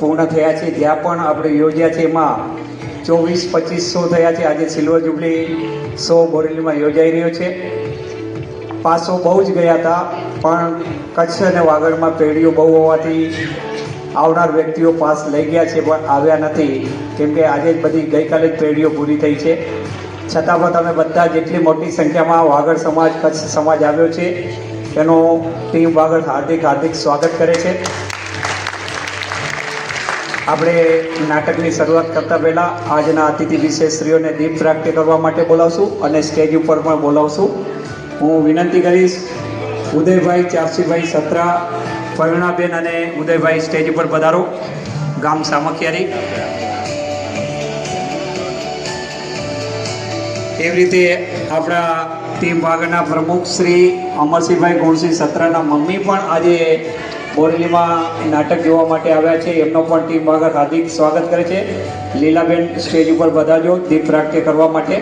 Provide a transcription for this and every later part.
પૂર્ણ થયા છે. જ્યાં પણ આપણે યોજ્યા છે એમાં ચોવીસ, પચીસ શો થયા છે. આજે સિલ્વર જુબલી શો બોરેલીમાં યોજાઈ રહ્યો છે. પાસો બહુ જ ગયા હતા, પણ કચ્છ અને વાગડમાં પેઢીઓ બહુ હોવાથી આવનાર વ્યક્તિઓ પાસ લઈ ગયા છે, પણ આવ્યા નથી. કેમ કે આજે જ બધી ગઈકાલે જ પેઢીઓ પૂરી થઈ છે. છતાં પણ તમે બધા જેટલી મોટી સંખ્યામાં વાગડ સમાજ, કચ્છ સમાજ આવ્યો છે, એનો ટીમ વાગડ હાર્દિક હાર્દિક સ્વાગત કરે છે. આપણે નાટકની શરૂઆત કરતા પહેલા આજના અતિથિ વિશેષશ્રીઓને દીપ પ્રાપ્તિ કરવા માટે બોલાવશું અને સ્ટેજ ઉપર પણ બોલાવશું. હું વિનંતી કરીશ, ઉદયભાઈ ચારસીભાઈ સત્રા, પરુણાબેન અને ઉદયભાઈ સ્ટેજ ઉપર પધારો. ગામ સામખિયારી. એવી રીતે આપણા ટીમ ભાગના પ્રમુખ શ્રી અમરસિંહભાઈ ગુણસિંહ સત્રાના મમ્મી પણ આજે બોરેલીમાં નાટક જોવા માટે આવ્યા છે. એમનો પણ ટીમ ભાગર હાર્દિક સ્વાગત કરે છે. લીલાબેન સ્ટેજ ઉપર બધાજો દીપ પ્રાગટ્ય કરવા માટે.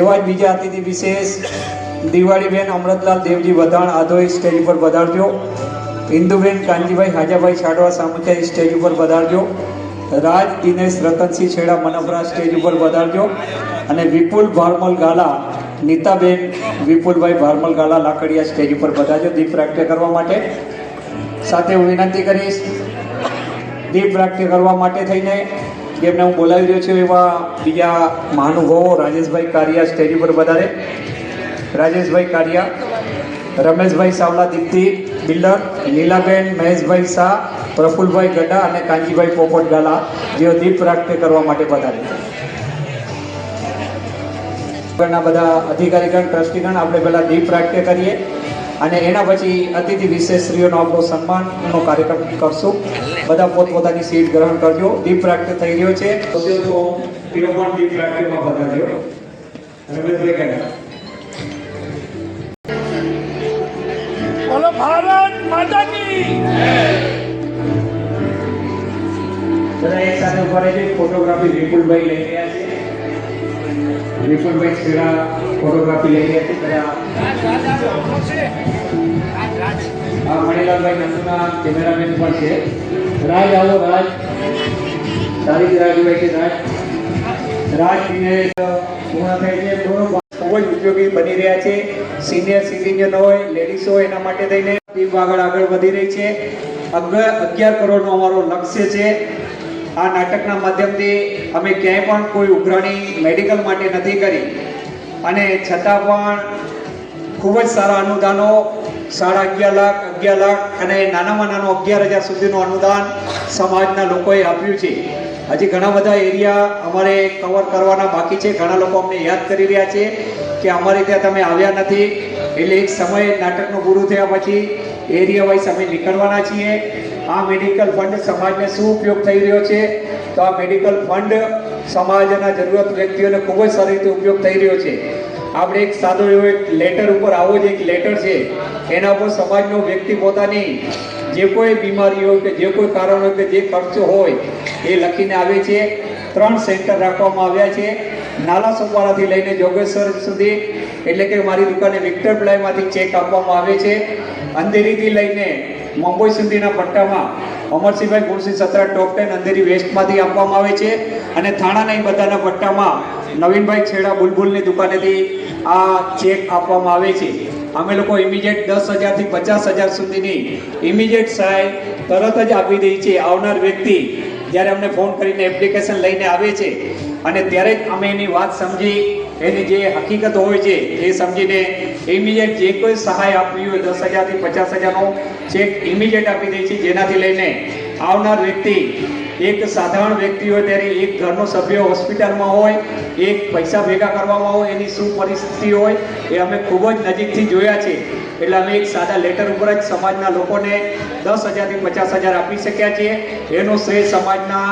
એવા જ બીજા અતિથિ વિશેષ દિવાળીબેન, અમૃતલાલ દેવજી વધાણ આધોઈ સ્ટેજ ઉપર વધારજો ઇન્દુબેન કાનજીભાઈ, હાજાભાઈ છાડવા સામુચાઈ સ્ટેજ ઉપર વધારજો રાજ દિનેશ રતનસિંહ છેડા મનપરા સ્ટેજ ઉપર વધારજો અને વિપુલ ભારમલ ગાલા નીતાબેન, વિપુલભાઈ ભારમલ ગાલા લાકડિયા સ્ટેજ ઉપર પધારજો દીપ પ્રાગટ્ય કરવા માટે. સાથે હું વિનંતી કરીશ, દીપ પ્રાગટ્ય કરવા માટે થઈને જેમને હું બોલાવી રહ્યો છું એવા બીજા મહાનુભાવો, રાજેશભાઈ કારિયા સ્ટેજ ઉપર વધારે. રાજેશભાઈ કારિયા, રમેશભાઈ સાવલા દીપ્તિ, બિલ્ડર, લીલાબેન, મહેશભાઈ શાહ, પ્રફુલભાઈ ગડા અને કાંજીભાઈ પોપટ ગાલા જેઓ દીપ પ્રાગટ્ય કરવા માટે પધારે આગળના બધા અધિકારીગણ ટ્રસ્ટીગણ આપણે પહેલાં દીપ પ્રાગટ્ય કરીએ. અને એના પછી અતિથિ વિશેષશ્રીઓનો આપણો સન્માનનો કાર્યક્રમ કરશું. બધા પોતપોતાની સીટ ગ્રહણ કરજો. દીપ પ્રાગટ્ય થઈ રહ્યો છે. તો તેઓ પણ દીપ પ્રાગટ્યમાં પધારજો બોલો ભારત માતા કી બધા એક સાથે ઊભા રહેજો. ફોટોગ્રાફી વિપુલભાઈ લઈ રહ્યા છે. વિપુલભાઈ છેડા ફોટોગ્રાફી લઈ હતી આ મણિલાલભાઈ નંદુના કેમેરામેન પણ છે રાજ આવો રાજ તારી રાજભાઈ છે રાજ રાજ દિનેશ પૂર્ણ થાય છે ખૂબ જ ઉપયોગી બની રહ્યા છે સિનિયર સિટીઝન હોય લેડીઝ હોય એના માટે થઈને આગળ આગળ વધી રહી છે અગ- અગિયાર કરોડનો અમારો લક્ષ્ય છે આ નાટકના માધ્યમથી અમે ક્યાંય પણ કોઈ ઉઘરાણી મેડિકલ માટે નથી કરી. અને છતાં પણ ખૂબ જ સારા અનુદાનો, સાડા અગિયાર લાખ અગિયાર લાખ અને નાનામાં નાનો અગિયાર હજાર સુધીનું અનુદાન સમાજના લોકોએ આપ્યું છે. હજી ઘણા બધા એરિયા અમારે કવર કરવાના બાકી છે. ઘણા લોકો અમને યાદ કરી રહ્યા છે કે અમારે ત્યાં તમે આવ્યા નથી. એટલે એક સમયે નાટકનું પૂરું થયા પછી એરિયા વાઇઝ અમે નીકળવાના છીએ. આ મેડિકલ ફંડ સમાજને શું ઉપયોગ થઈ રહ્યો છે? તો આ મેડિકલ ફંડ સમાજના જરૂરત વ્યક્તિઓને ખૂબ જ સારી રીતે ઉપયોગ થઈ રહ્યો છે. આપણે એક સાદો એવો એક લેટર ઉપર આવો જ એક લેટર છે. એના ઉપર સમાજનો વ્યક્તિ પોતાની જે કોઈ બીમારી હોય કે જે કોઈ કારણ હોય કે જે ખર્ચો હોય એ લખીને આવે છે. ત્રણ સેન્ટર રાખવામાં આવ્યા છે. નાલા સોપારાથી લઈને જોગેશ્વર સુધી, એટલે કે મારી દુકાને વિક્ટર પ્લાયમાંથી ચેક આપવામાં આવે છે. અંધેરીથી લઈને મુંબઈ સુધીના પટ્ટામાં અમરસિંહભાઈ ગુણસિંહ સત્રા ટોપ ટેન અંધેરી વેસ્ટમાંથી આપવામાં આવે છે. અને થાણાના બધાના પટ્ટામાં નવીનભાઈ છેડા બુલબુલની દુકાનેથી આ ચેક આપવામાં આવે છે. અમે લોકો ઇમિડિયેટ દસ હજારથી પચાસ હજાર સુધીની ઇમિડિયેટ સહાય તરત જ આપી દઈએ છીએ આવનાર વ્યક્તિ જ્યારે અમને ફોન કરીને એપ્લિકેશન લઈને આવે છે અને ત્યારે જ અમે એની વાત સમજી. એની જે હકીકત હોય છે, એ સમજીને ઇમિડિયેટ જે કોઈ સહાય આપવી હોય, દસ હજારથી પચાસ હજારનો ચેક ઇમિડિયેટ આપી દે છે, જેનાથી લઈને આવનાર વ્યક્તિ, એક સાધારણ વ્યક્તિ હોય, ત્યારે એક ઘરનો સભ્ય હોસ્પિટલમાં હોય, એક પૈસા ભેગા કરવામાં હોય, એની શું પરિસ્થિતિ હોય, એ અમે ખૂબ જ નજીકથી જોયા છે. એટલે અમે એક સાદા લેટર ઉપર જ સમાજના લોકોને દસ હજારથી પચાસ હજાર આપી શક્યા છીએ. એનો શ્રેય સમાજના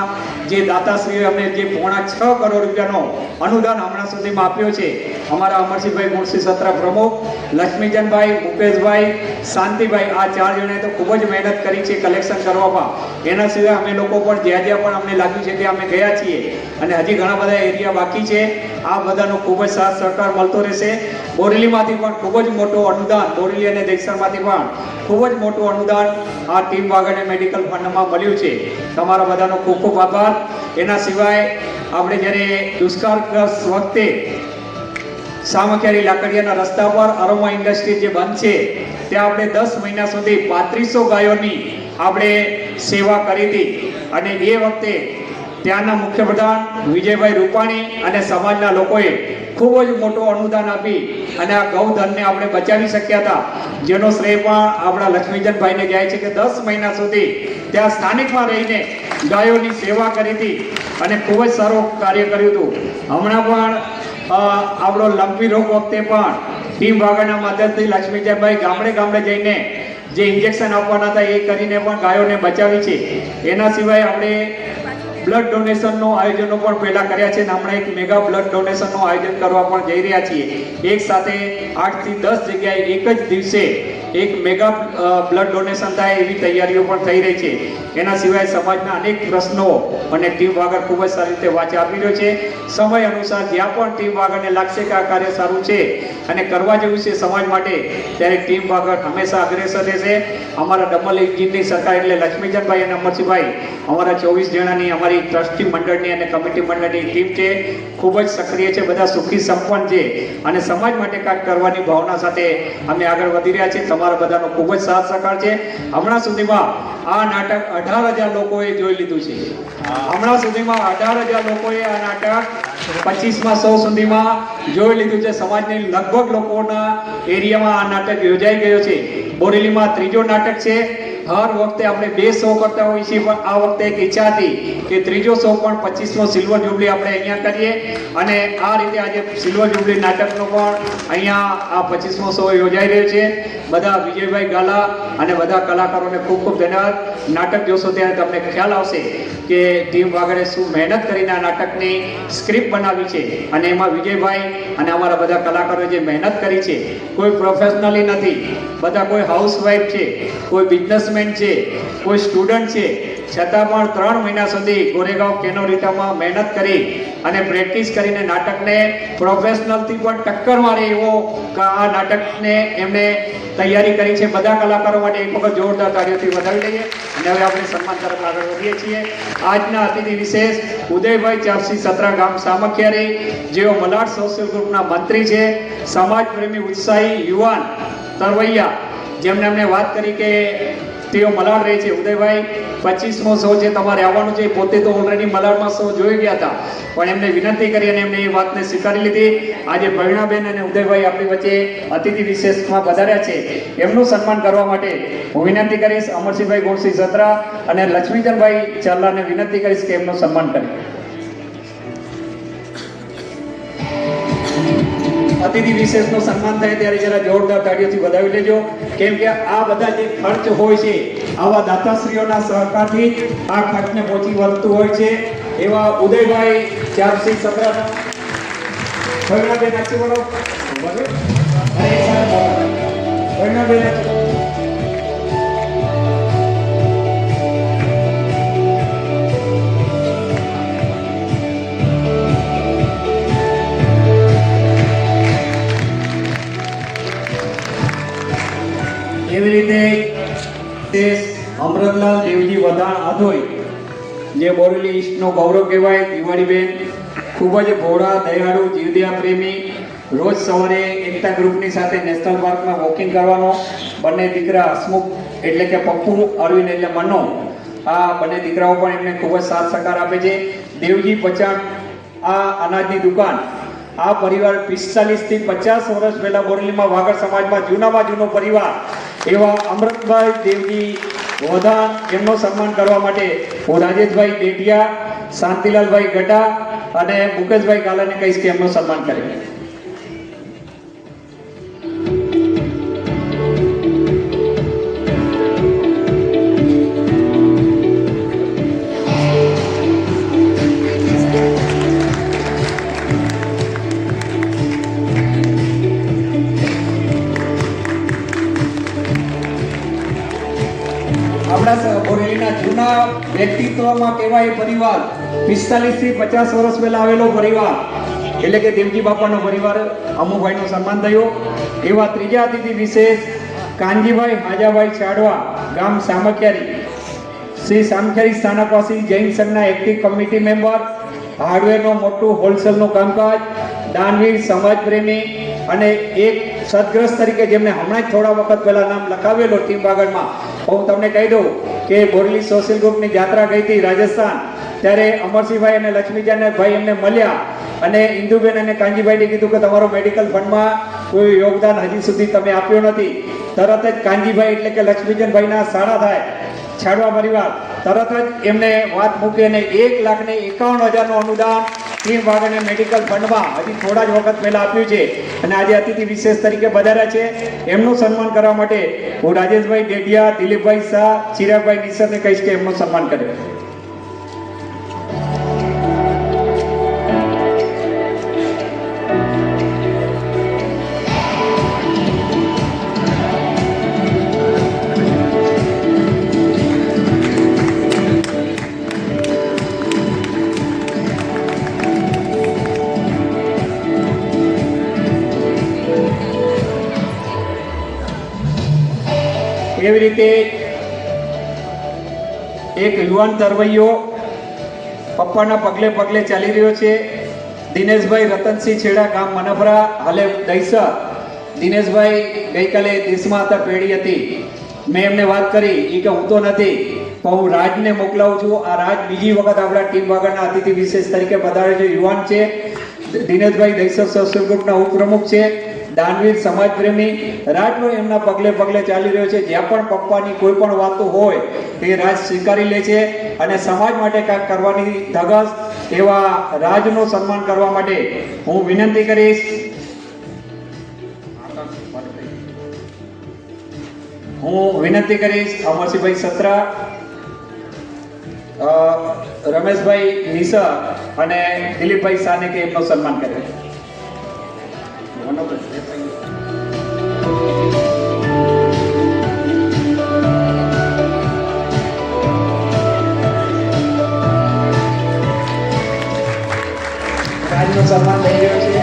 જે દાતાશ્રીએ અમે જે પોણા છ કરોડ રૂપિયાનો અનુદાન હમણાં સુધીમાં આપ્યો છે, અમારા અમરસિંહભાઈ મુનશી સત્ર પ્રમુખ લક્ષ્મીચંદભાઈ મુકેશભાઈ, શાંતિભાઈ, આ ચાર જણાએ તો ખૂબ જ મહેનત કરી છે કલેક્શન કરવામાં. એના સિવાય અમે લોકો પણ જ્યાં જ્યાં પણ અમને લાગ્યું છે ત્યાં અમે ગયા છીએ. અને હજી ઘણા બધા એરિયા બાકી છે. આ બધાનો ખૂબ જ સાથ સહકાર મળતો રહેશે. બોરેલીમાંથી પણ ખૂબ જ મોટો અનુદાન, બોરેલી બોરેલી અને દેખસરમાંથી પણ ખૂબ જ મોટું અનુદાન આ ટીમ વાગડ મેડિકલ ફંડમાં મળ્યું છે. તમારા બધાનો ખૂબ ખૂબ આભાર. એના સિવાય આપણે જ્યારે દુષ્કાળગ્રસ્ત વખતે સામખિયારી લાકડિયાના રસ્તા પર અરોમા ઇન્ડસ્ટ્રી જે બંધ છે, ત્યાં આપણે દસ મહિના સુધી પાંત્રીસો ગાયોની આપણે સેવા કરી હતી. અને એ વખતે ત્યાંના મુખ્યપ્રધાન વિજયભાઈ રૂપાણી અને સમાજના લોકોએ ખૂબ જ મોટું અનુદાન આપી અને આ ગૌધનને આપણે બચાવી શક્યા હતા. જેનો શ્રેય પણ આપણા લક્ષ્મીચંદભાઈને જાય છે કે દસ મહિના સુધી ત્યાં સ્થાનિકમાં રહીને ગાયોની સેવા કરી હતી અને ખૂબ જ સારું કાર્ય કર્યું હતું. હમણાં પણ આપણો લંપી રોગ વખતે પણ ટીમ વાગડના માધ્યમથી લક્ષ્મીજયભાઈ ગામડે ગામડે જઈને જે ઇન્જેક્શન આપવાના હતા એ કરીને પણ ગાયોને બચાવી છે. એના સિવાય આપણે બ્લડ ડોનેશનનો આયોજનો પણ પહેલા કર્યા છે અને હમણાં એક મેગા બ્લડ ડોનેશનનું આયોજન કરવા પણ જઈ રહ્યા છીએ. એક સાથે આઠથી દસ જગ્યાએ એક જ દિવસે એક મેગા બ્લડ ડોનેશન થાય એવી તૈયારીઓ પણ થઈ રહી છે. એના સિવાય સમાજના અનેક પ્રશ્નો અને ટીમ વાગર ખૂબ જ સારી રીતે વાંચી આપી રહ્યો છે. સમય અનુસાર જ્યાં પણ ટીમ વાગરને લાગશે કે આ કાર્ય સારું છે અને કરવા જેવું છે સમાજ માટે, ત્યારે ટીમ વાગર હંમેશા અગ્રેસર રહેશે. અમારા ડબલ એન્જિનની સરકાર એટલે લક્ષ્મીચંદભાઈ અને અમરસિંહભાઈ. અમારા ચોવીસ જણાની અમારી ટ્રસ્ટી મંડળની અને કમિટી મંડળની ટીમ છે. ખૂબ જ સક્રિય છે. બધા સુખી, સંપન્ન છે. અને સમાજ માટે કાંઈક કરવાની ભાવના સાથે અમે આગળ વધી રહ્યા છીએ. તમારા બધાનો ખૂબ જ સાથ સહકાર છે. હમણાં સુધીમાં આ નાટક અઢાર હજાર લોકોએ જોઈ લીધું છે. હમણાં સુધીમાં અઢાર હજાર લોકોએ આ નાટક પચીસમાં સો સુધીમાં જોઈ લીધું છે. સમાજની લગભગ લોકોના એરિયામાં આ નાટક યોજાઈ ગયો છે. બોરેલીમાં ત્રીજો નાટક છે. હર વખતે આપણે બે શો કરતા હોઈએ છીએ, પણ આ વખતે એક ઈચ્છા હતી કે ત્રીજો શો પણ પચીસમો સિલ્વર જુબલી આપણે અહીંયા કરીએ. અને આ રીતે આજે સિલ્વર જુબલી નાટકનો પણ અહીંયા આ પચીસમો શો યોજાઈ રહ્યો છે. બધા વિજયભાઈ ગાલા અને બધા કલાકારોને ખૂબ ખૂબ ધન્યવાદ. નાટક જોશો ત્યારે તમને ખ્યાલ આવશે કે ટીમ વાગડે શું મહેનત કરીને આ નાટકની સ્ક્રિપ્ટ બનાવી છે. અને એમાં વિજયભાઈ અને અમારા બધા કલાકારોએ જે મહેનત કરી છે, કોઈ પ્રોફેશનલી નથી, બધા કોઈ હાઉસવાઈફ છે, કોઈ બિઝનેસમેન છે, કોઈ સ્ટુડન્ટ છે, છતાં પણ ત્રણ મહિના સુધી ગોરેગાંવ કેનોરિટામાં મહેનત કરી અને પ્રેક્ટિસ કરીને નાટકને પ્રોફેશનલથી પણ ટક્કર મારે એવો આ નાટકને એમણે તૈયારી કરી છે. બધા કલાકારો માટે એક વખત જોરદાર તાળીઓથી વધાવી લઈએ અને હવે આપણે સન્માન તરફ આગળ વધીએ છીએ. આજના અતિથિ વિશેષ ઉદયભાઈ ચાપસી સતરા ગામ સામખિયારી, જેઓ મલાડ સોશિયલ ગ્રુપના મંત્રી છે. સમાજ પ્રેમી ઉત્સાહી યુવાન તરવૈયા, જેમને અમને વાત કરી કે તેઓ મલાડ રહે છે. ઉદયભાઈ, પચીસમો શો છે તમારે આવવાનું છે પોતે તો ઓલરેડી મલાડમાં શો જોઈ ગયા હતા. પણ એમને વિનંતી કરી અને એમને એ વાતને સ્વીકારી લીધી. આજે પ્રવીણાબેન અને ઉદયભાઈ આપણી વચ્ચે અતિથિ વિશેષમાં વધાર્યા છે. એમનું સન્માન કરવા માટે હું વિનંતી કરીશ. અમરસિંહભાઈ ગોળસિંહ સત્રા અને લક્ષ્મીચંદભાઈ ચાલ્લાને વિનંતી કરીશ કે એમનું સન્માન કરે. અતિથિ વિશેષનો સન્માન થાય ત્યારે જરા જોરદાર તાળીઓથી વધાવી લેજો. કેમ કે આ બધા જે ખર્ચ હોય છે, આવા દાતાશ્રીઓના સહકારથી આ ખર્ચને પહોંચી વળતું હોય છે. એવા ઉદયભાઈ, ચારસિંહ સત્ર ભૈરવબેન આછી બોલો બોલો. અને જે બોરેલી ઈસ્ટનો ગૌરવ કહેવાય, દિવાળીબેન, ખૂબ જ ભોળા, દયાળુ, જીવદયા પ્રેમી, રોજ સવારે એકતા ગ્રુપની સાથે નેશનલ પાર્કમાં વોકિંગ કરવાનો, બંને દીકરા હસમુખ એટલે કે પપ્પુ અરવિંદ એટલે મનો આ બંને દીકરાઓ પણ એમને ખૂબ જ સાથ સહકાર આપે છે. દેવજી પચાણ આ અનાજની દુકાન, આ પરિવાર પિસ્તાલીસથી પચાસ વર્ષ પહેલાં બોરેલીમાં વાગડ સમાજમાં જૂનામાં જૂનો પરિવાર, એવા અમૃતભાઈ દેવજી વોધા એમનો સન્માન કરવા માટે હું રાજેશભાઈ ડેટિયા શાંતિલાલભાઈ ગઢા અને મુકેશભાઈ ગાલાને કહીશ કે એમનું સન્માન કરે. વ્યક્તિત્વમાં કહેવાય પરિવાર. પિસ્તાલીસથી પચાસ વર્ષ પહેલા આવેલો પરિવાર. એટલે કે દેવજી બાપાનો પરિવાર, અમુભાઈનું સન્માન થયું. એવા ત્રીજા અતિથિ વિશેષ કાનજીભાઈ હાજાભાઈ ચાડવા, ગામ સામખિયારી. શ્રી સામખિયારી સ્થાનકવાસી જૈન સંઘના એક્ટિવ કમિટી મેમ્બર, હાર્ડવેરનું મોટું હોલસેલનું કામકાજ, દાનવીર સમાજપ્રેમી અને એક સદગ્રસ્ત તરીકે જેમને હમણાં જ થોડા વખત પહેલા નામ લખાવેલો ટીમ બાગડમાં હું તમને કહી દઉં કે બોરલી સોશિયલ ગ્રુપની યાત્રા ગઈ હતી રાજસ્થાન. ત્યારે અમરસિંહભાઈ અને લક્ષ્મીજાને ભાઈ એમને મળ્યા. અને ઇન્દુબેન અને કાંજીભાઈને કીધું કે તમારો મેડિકલ ફંડમાં કોઈ યોગદાન હજી સુધી તમે આપ્યું નથી. તરત જ કાંજીભાઈ એટલે કે લક્ષ્મીજનભાઈના સાડા થાય છાડવા પરિવાર. તરત જ એમને વાત મૂકી અને એક લાખને એકાવન હજારનું અનુદાન ટીમ વાગડને મેડિકલ ફંડમાં હજી થોડા જ વખત પહેલા આપ્યું છે. અને આજે અતિથિ વિશેષ તરીકે વધાર્યા છે. એમનું સન્માન કરવા માટે હું રાજેશભાઈ ડેડિયા દિલીપભાઈ શાહ, ચિરાગભાઈ નિસરને કહીશ કે એમનું સન્માન કરે એવી રીતે એક યુવાન તરવૈયો પપ્પાના પગલે પગલે ચાલી રહ્યો છે? દિનેશભાઈ રતનસિંહ છેડા ગામ મનફરા, હાલે દૈસર દિનેશભાઈ ગઈકાલે દેશમાં હતા, પેઢી હતી. મેં એમને વાત કરી એ કે હું તો નથી, પણ હું રાજને મોકલાવું છું. આ રાજ બીજી વખત આપણા ટીમ વાગડના અતિથિ વિશેષ તરીકે પધારે છે. યુવાન છે. દિનેશભાઈ દૈસર સોશિયલ ગ્રુપના ઉપપ્રમુખ છે. દાનવીર સમાજપ્રેમી રાજનો એમના પગલે પગલે ચાલી રહ્યો છે. જ્યાં પણ પપ્પાની કોઈ પણ વાતો હોય તે રાજ સ્વીકારી લે છે અને સમાજ માટે કાંઈક કરવાની ધગસ એવા રાજનું સન્માન કરવા માટે હું વિનંતી કરીશ. હું વિનંતી કરીશ અમરસિંહભાઈ સત્રા રમેશભાઈ નિસર અને દિલીપભાઈ સાને કે એમનું સન્માન કરે રાજનું સન્માન થઈ રહ્યો છે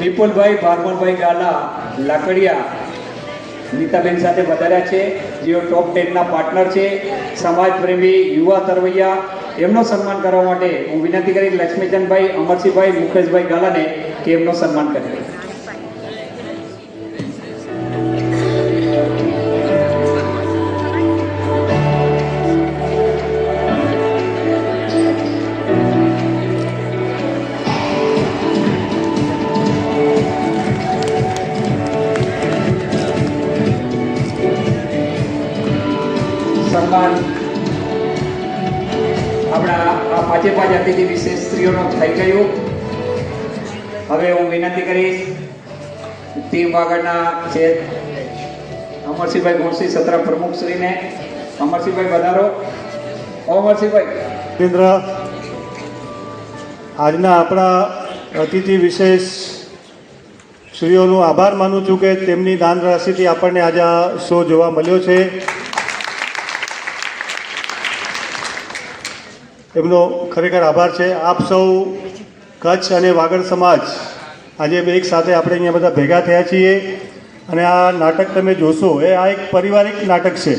વિપુલભાઈ ભારમલભાઈ ગાલા લાકડિયા નીતાબેન સાથે વધાર્યા છે, જેઓ ટોપ ટેનના પાર્ટનર છે, સમાજપ્રેમી, યુવા તરવૈયા, એમનો સન્માન કરવા માટે હું વિનંતી કરી લક્ષ્મીચંદભાઈ અમરસિંહભાઈ, મુકેશભાઈ ગાલાને કે એમનો સન્માન કરે. સ્ત્રીઓનો થઈ ગયું. હવે હું વિનંતી કરીશ, ટીમ આગળના છે અમરસિંહભાઈ ગુણસિંહ સત્ર પ્રમુખશ્રીને, અમરસિંહભાઈ વધારો. અમરસિંહભાઈ. કેન્દ્ર આજના આપણા અતિથિ વિશેષ શ્રીઓનો આભાર માનું છું કે તેમની દાન રાશિથી આપણને આજે આ શો જોવા મળ્યો છે. એમનો ખરેખર આભાર છે. આપ સૌ કચ્છ અને વાગડ સમાજ આજે એક સાથે આપણે અહીંયા બધા ભેગા થયા છીએ અને આ નાટક તમે જોશો. એ આ એક પારિવારિક નાટક છે.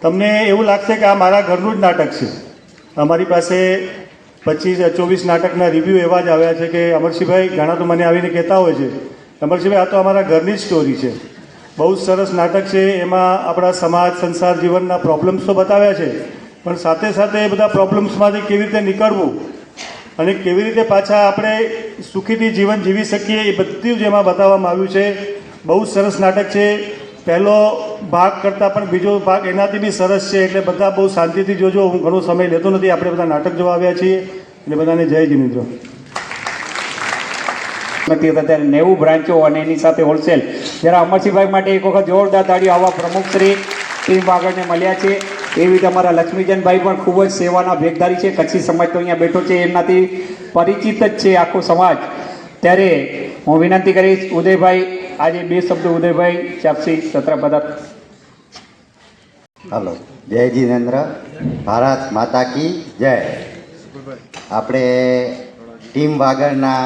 તમને એવું લાગશે કે આ મારા ઘરનું જ નાટક છે. અમારી પાસે પચીસ ચોવીસ નાટકના રિવ્યૂ એવા જ આવ્યા છે કે અમરસિંહભાઈ ઘણા તો મને આવીને કહેતા હોય છે. અમરસિંહભાઈ, આ તો અમારા ઘરની જ સ્ટોરી છે. બહુ સરસ નાટક છે. એમાં આપણા સમાજ, સંસાર, જીવનના પ્રોબ્લેમ્સ તો બતાવ્યા છે. પણ સાથે સાથે એ બધા પ્રોબ્લેમ્સમાંથી કેવી રીતે નીકળવું અને કેવી રીતે પાછા આપણે સુખીથી જીવન જીવી શકીએ એ બધું જ એમાં બતાવવામાં આવ્યું છે. બહુ સરસ નાટક છે. પહેલો ભાગ કરતાં પણ બીજો ભાગ એનાથી બી સરસ છે. એટલે બધા બહુ શાંતિથી જોજો. હું ઘણો સમય લેતો નથી. આપણે બધા નાટક જોવા આવ્યા છીએ. એટલે બધાને જય જિનેન્દ્ર નથી હતા ત્યારે નેવું બ્રાન્ચો અને એની સાથે હોલસેલ. જ્યારે અમરસિંહભાઈ માટે એક વખત જોરદાર તાળીઓ આવા પ્રમુખશ્રી ટીમ આગળને મળ્યા છે. એવી રીતે અમારા લક્ષ્મીજનભાઈ પણ ખૂબ જ સેવાના ભેગદારી છે. કચ્છી સમાજ તો અહીંયા બેઠો છે, એમનાથી પરિચિત જ છે આખો સમાજ. ત્યારે હું વિનંતી કરીશ, ઉદયભાઈ, આજે બે શબ્દો ઉદયભાઈ, ચાપસી સત્ર પદાર્થ હલો, જય જીનેન્દ્ર, ભારત માતા કી જય. આપણે ટીમ વાગડના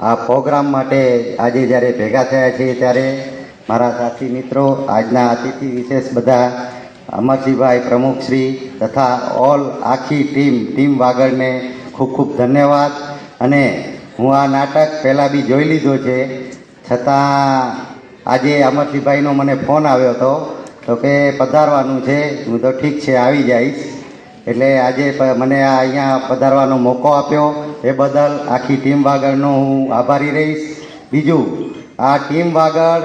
આ પ્રોગ્રામ માટે આજે જ્યારે ભેગા થયા છીએ ત્યારે મારા સાથી મિત્રો, આજના અતિથિ વિશેષ બધા અમરજીભાઈ પ્રમુખશ્રી તથા ઓલ આખી ટીમ ટીમ વાગડને ખૂબ ખૂબ ધન્યવાદ. અને હું આ નાટક પહેલાં બી જોઈ લીધો છે. છતાં આજે અમરજીભાઈનો મને ફોન આવ્યો હતો. તો કે પધારવાનું છે. હું તો ઠીક છે, આવી જઈશ. એટલે આજે મને આ અહીંયા પધારવાનો મોકો આપ્યો. એ બદલ આખી ટીમ વાગડનો હું આભારી રહીશ. બીજું, આ ટીમ વાગડ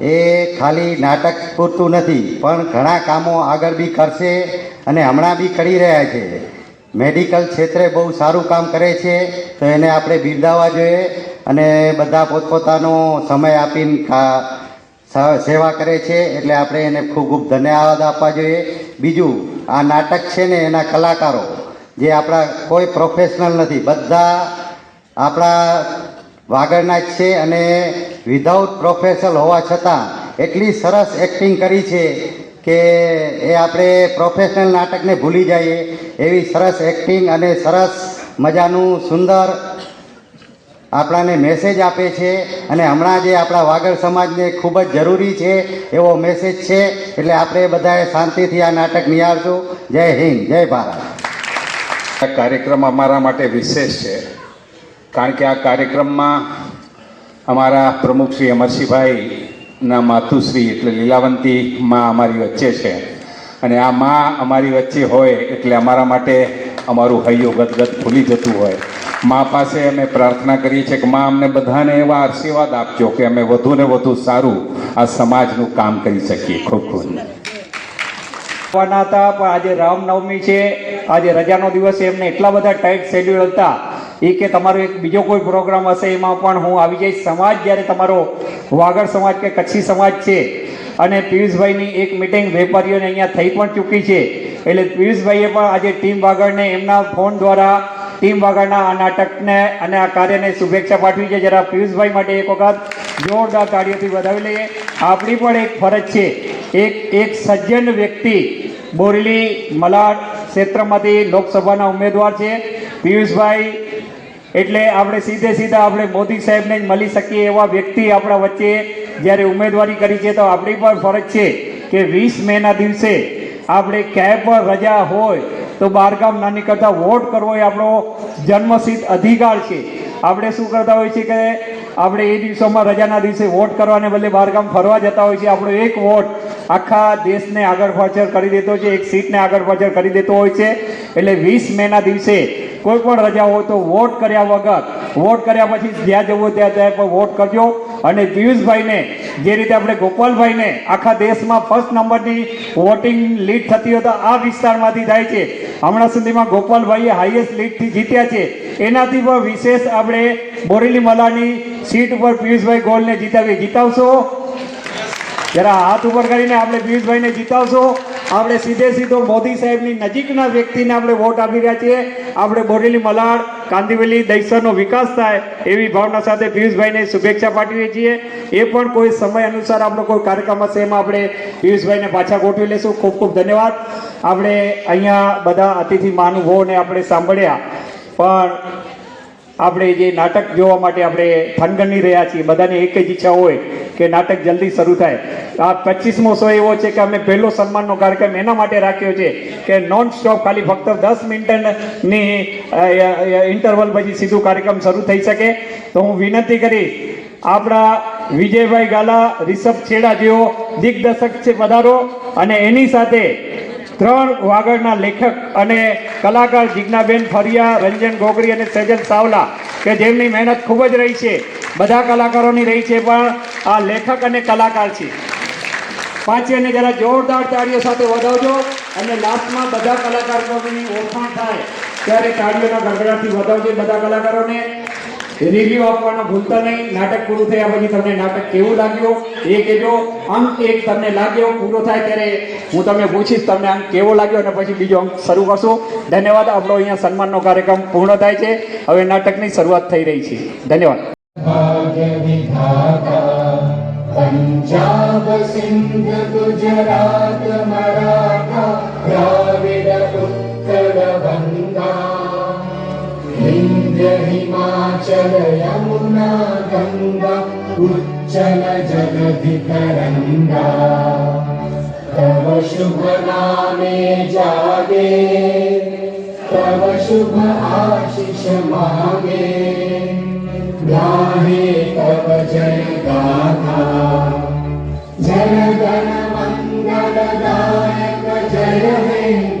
એ ખાલી નાટક પૂરતું નથી, પણ ઘણા કામો આગળ બી કરશે અને હમણાં બી કરી રહ્યા છે. મેડિકલ ક્ષેત્રે બહુ સારું કામ કરે છે, તો એને આપણે બિરદાવવા જોઈએ અને બધા પોતપોતાનો સમય આપીને સેવા કરે છે, એટલે આપણે એને ખૂબ ખૂબ ધન્યવાદ આપવા જોઈએ. બીજું, આ નાટક છે ને એના કલાકારો, જે આપણા કોઈ પ્રોફેશનલ નથી, બધા આપણા વાગડના જ છે અને વિધાઉટ પ્રોફેશનલ હોવા છતાં, એટલી સરસ એક્ટિંગ કરી છે કે એ આપણે પ્રોફેશનલ નાટકને ભૂલી જઈએ, એવી સરસ એક્ટિંગ અને સરસ મજાનું સુંદર આપણાને મેસેજ આપે છે અને હમણાં જે આપણા વાગડ સમાજને ખૂબ જ જરૂરી છે એવો મેસેજ છે, એટલે આપણે બધાએ શાંતિથી આ નાટક નિહાળશું જય હિન્દ, જય ભારત. આ કાર્યક્રમ અમારા માટે વિશેષ છે. કારણ કે આ કાર્યક્રમમાં અમારા પ્રમુખ શ્રી અમરસિંહભાઈના માતુશ્રી એટલે લીલાવંતી માં અમારી વચ્ચે છે. અને આ માં અમારી વચ્ચે હોય એટલે અમારા માટે અમારું હૈયું ગદગદ ભૂલી જતું હોય. મા પાસે અમે પ્રાર્થના કરીએ છીએ કે માં અમને બધાને એવા આશીર્વાદ આપજો કે અમે વધુ ને વધુ સારું આ સમાજનું કામ કરી શકીએ. ખૂબ ખૂબ. હતા, પણ આજે રામનવમી છે. આજે રજાનો દિવસ એમને એટલા બધા ટાઈટ શેડ્યુલ હતા. એ કે તમારો એક બીજો કોઈ પ્રોગ્રામ હશે, એમાં પણ હું આવી જઈશ. સમાજ જ્યારે તમારો વાગડ સમાજ કે કચ્છી સમાજ છે, અને પિયુષભાઈની એક મિટિંગ વેપારીઓને અહીંયા થઈ પણ ચૂકી છે, એટલે પિયુષભાઈએ પણ આજે ટીમ વાગડને એમના ફોન દ્વારા ટીમ વાગડના આ નાટકને અને આ કાર્યને શુભેચ્છા પાઠવી છે. જરા પિયુષભાઈ માટે એક વખત જોરદાર તાળીઓથી વધાવી લઈએ. આપણી પણ એક ફરજ છે. એક એક સજ્જન વ્યક્તિ બોરેલી મલાડ ક્ષેત્રમાંથી લોકસભાના ઉમેદવાર છે. પિયુષભાઈ એટલે આપણે સીધે સીધા આપણે મોદી સાહેબને જ મળી શકીએ એવા વ્યક્તિ આપણા વચ્ચે જ્યારે ઉમેદવારી કરી છે તો આપણી પણ ફરજ છે કે વીસ મેના દિવસે આપણે ક્યાંય પણ રજા હોય તો બહારગામ ના નીકળતા વોટ કરવો એ આપણો જન્મસિદ્ધ અધિકાર છે. આપણે શું કરતા હોઈએ છીએ કે આપણે એ દિવસોમાં રજાના દિવસે વોટ કરવાને બદલે બહારગામ ફરવા જતા હોય છે. આપણો એક વોટ આખા દેશને આગળ પાછળ કરી દેતો છે. એક સીટને આગળ પાછળ કરી દેતો હોય છે. એટલે વીસ મેના દિવસે કોઈ પણ રજા હોય તો વોટ કર્યા વગર વોટ કર્યા પછી જ્યાં જવું ત્યાં ત્યાં પણ વોટ કરજો. અને પિયુષભાઈને, જે રીતે આપણે ગોપાલભાઈને આખા દેશમાં ફર્સ્ટ નંબરની વોટિંગ લીડ થતી હોય તો આ વિસ્તારમાંથી થાય છે. હમણાં સુધીમાં ગોપાલભાઈએ હાઈએસ્ટ લીડથી જીત્યા છે. એનાથી પણ વિશેષ આપણે બોરેલી મલાની સીટ ઉપર પિયુષભાઈ ગોલને જીતાવીએ જીતાવશો? જરા હાથ ઉપર કરીને આપણે પિયુષભાઈને જીતાવશો. આપણે સીધે સીધો મોદી સાહેબની નજીકના વ્યક્તિને આપણે વોટ આપી રહ્યા છીએ. આપણે બોરેલી મલાડ, કાંદીવલી દહીસરનો વિકાસ થાય એવી ભાવના સાથે પિયુષભાઈને શુભેચ્છા પાઠવીએ છીએ. એ પણ કોઈ સમય અનુસાર આપણો કોઈ કાર્યક્રમ હશે એમાં આપણે પિયુષભાઈને પાછા ગોઠવી લેશું. ખૂબ ખૂબ ધન્યવાદ. આપણે અહીંયા બધા અતિથિ મહાનુભાવોને આપણે સાંભળ્યા. પણ આપણે જે નાટક જોવા માટે આપણે થનગની રહ્યા છીએ, બધાની એક જ ઈચ્છા હોય કે નાટક જલ્દી શરૂ થાય. આ પચીસમો શો એવો છે કે અમે પહેલો સન્માનનો કાર્યક્રમ એના માટે રાખ્યો છે કે નોન સ્ટોપ ખાલી ફક્ત દસ મિનિટની ઇન્ટરવલ પછી સીધું કાર્યક્રમ શરૂ થઈ શકે. તો હું વિનંતી કરીશ આપણા વિજયભાઈ ગાલા, રિષભ છેડા જેઓ દિગ્દર્શક છે પધારો અને એની સાથે ત્રણ વાગડના લેખક અને કલાકાર જિજ્ઞાબેન ફરિયા, રંજન ગોગરી અને સજન સાવલા, કે જેમની મહેનત ખૂબ જ રહી છે. બધા કલાકારોની રહી છે, પણ આ લેખક અને કલાકાર છે. પાંચેને જરા જોરદાર તાળીઓ સાથે વધાવજો અને લાસ્ટમાં બધા કલાકારોની ઓળખાણ થાય, ત્યારે તાળીઓના ગડગડાટથી વધાવજો બધા કલાકારોને. રિવ્યુ આપવાનો ભૂલતા નહીં. નાટક પૂરું થયા પછી તમને નાટક કેવું લાગ્યું? એ કહેજો. અંક એક તમને લાગ્યો, પૂરો થાય ત્યારે હું તમને પૂછીશ તમને અંક કેવો લાગ્યો અને પછી બીજો અંક શરૂ કરશું. ધન્યવાદ. આપણો અહીંયા સન્માનનો કાર્યક્રમ પૂર્ણ થાય છે. હવે નાટકની શરૂઆત થઈ રહી છે. ધન્યવાદ. પંજાબ સિંધ ગુજરાત મરાઠા, દ્રાવિડ ઉત્તર हिमाचल यमुना गंगा उच्चल जगधि तरंगा तव शुभ नामे जागे तव शुभ आशीष मांगे। गाहे तव जय गाथा जय गण मंगलदायक जय हे